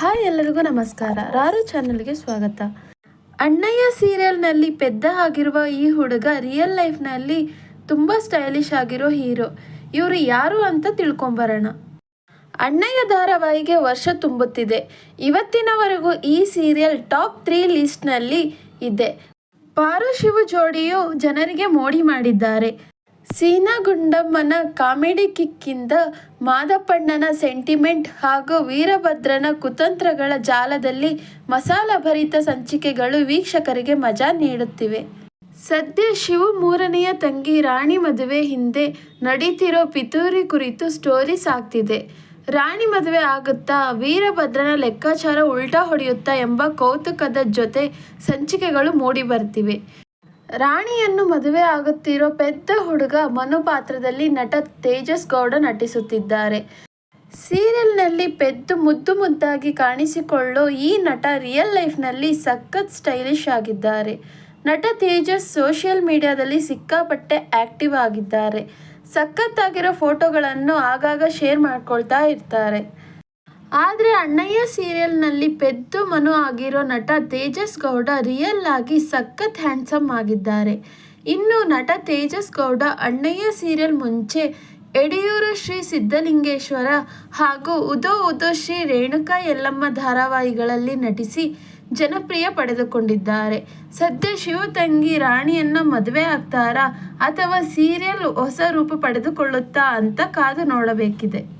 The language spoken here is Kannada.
ಹಾಯ್ ಎಲ್ಲರಿಗೂ ನಮಸ್ಕಾರ. ರಾರು ಚಾನೆಲ್ಗೆ ಸ್ವಾಗತ. ಅಣ್ಣಯ್ಯ ಸೀರಿಯಲ್ನಲ್ಲಿ ಪೆದ್ದ ಆಗಿರುವ ಈ ಹುಡುಗ ರಿಯಲ್ ಲೈಫ್ನಲ್ಲಿ ತುಂಬ ಸ್ಟೈಲಿಶ್ ಆಗಿರೋ ಹೀರೋ. ಇವರು ಯಾರು ಅಂತ ತಿಳ್ಕೊಂಬರೋಣ. ಅಣ್ಣಯ್ಯ ಧಾರಾವಾಹಿಗೆ ವರ್ಷ ತುಂಬುತ್ತಿದೆ. ಇವತ್ತಿನವರೆಗೂ ಈ ಸೀರಿಯಲ್ ಟಾಪ್ ತ್ರೀ ಲಿಸ್ಟ್ನಲ್ಲಿ ಇದೆ. ಪಾರು ಶಿವು ಜೋಡಿಯು ಜನರಿಗೆ ಮೋಡಿ ಮಾಡಿದ್ದಾರೆ. ಸೀನಾ ಗುಂಡಮ್ಮನ ಕಾಮಿಡಿ ಕಿಕ್ಕಿಂದ ಮಾದಪ್ಪಣ್ಣನ ಸೆಂಟಿಮೆಂಟ್ ಹಾಗೂ ವೀರಭದ್ರನ ಕುತಂತ್ರಗಳ ಜಾಲದಲ್ಲಿ ಮಸಾಲಭರಿತ ಸಂಚಿಕೆಗಳು ವೀಕ್ಷಕರಿಗೆ ಮಜಾ ನೀಡುತ್ತಿವೆ. ಸದ್ಯ ಶಿವು ಮೂರನೆಯ ತಂಗಿ ರಾಣಿ ಮದುವೆ ಹಿಂದೆ ನಡೀತಿರೋ ಪಿತೂರಿ ಕುರಿತು ಸ್ಟೋರೀಸ್ ಆಗ್ತಿದೆ ರಾಣಿ ಮದುವೆ ಆಗುತ್ತಾ ವೀರಭದ್ರನ ಲೆಕ್ಕಾಚಾರ ಉಲ್ಟಾ ಹೊಡೆಯುತ್ತಾ ಎಂಬ ಕೌತುಕದ ಜೊತೆ ಸಂಚಿಕೆಗಳು ಮೂಡಿ ಬರ್ತಿವೆ ರಾಣಿಯನ್ನು ಮದುವೆ ಆಗುತ್ತಿರೋ ಪೆದ್ದ ಹುಡುಗ ಮನು ಪಾತ್ರದಲ್ಲಿ ನಟ ತೇಜಸ್ ಗೌಡ ನಟಿಸುತ್ತಿದ್ದಾರೆ. ಸೀರಿಯಲ್ನಲ್ಲಿ ಪೆದ್ದು ಮುದ್ದು ಮುದ್ದಾಗಿ ಕಾಣಿಸಿಕೊಳ್ಳೋ ಈ ನಟ ರಿಯಲ್ ಲೈಫ್ನಲ್ಲಿ ಸಖತ್ ಸ್ಟೈಲಿಶ್ ಆಗಿದ್ದಾರೆ. ನಟ ತೇಜಸ್ ಸೋಷಿಯಲ್ ಮೀಡಿಯಾದಲ್ಲಿ ಸಿಕ್ಕಾಪಟ್ಟೆ ಆಕ್ಟಿವ್ ಆಗಿದ್ದಾರೆ. ಸಖತ್ತಾಗಿರೋ ಫೋಟೋಗಳನ್ನು ಆಗಾಗ ಶೇರ್ ಮಾಡ್ಕೊಳ್ತಾ ಇರ್ತಾರೆ. ಆದರೆ ಅಣ್ಣಯ್ಯ ಸೀರಿಯಲ್ನಲ್ಲಿ ಪೆದ್ದು ಮನು ಆಗಿರೋ ನಟ ತೇಜಸ್ ಗೌಡ ರಿಯಲ್ ಆಗಿ ಸಖತ್ ಹ್ಯಾಂಡ್ಸಮ್ ಆಗಿದ್ದಾರೆ. ಇನ್ನು ನಟ ತೇಜಸ್ ಗೌಡ ಅಣ್ಣಯ್ಯ ಸೀರಿಯಲ್ ಮುಂಚೆ ಯಡಿಯೂರು ಶ್ರೀ ಸಿದ್ಧಲಿಂಗೇಶ್ವರ ಹಾಗೂ ಉದೋ ಉದೋ ಶ್ರೀ ರೇಣುಕಾ ಯಲ್ಲಮ್ಮ ಧಾರಾವಾಹಿಗಳಲ್ಲಿ ನಟಿಸಿ ಜನಪ್ರಿಯ ಪಡೆದುಕೊಂಡಿದ್ದಾರೆ. ಸದ್ಯ ಶಿವತಂಗಿ ರಾಣಿಯನ್ನ ಮದುವೆ ಆಗ್ತಾರಾ ಅಥವಾ ಸೀರಿಯಲ್ ಹೊಸ ರೂಪ ಪಡೆದುಕೊಳ್ಳುತ್ತಾ ಅಂತ ಕಾದು ನೋಡಬೇಕಿದೆ.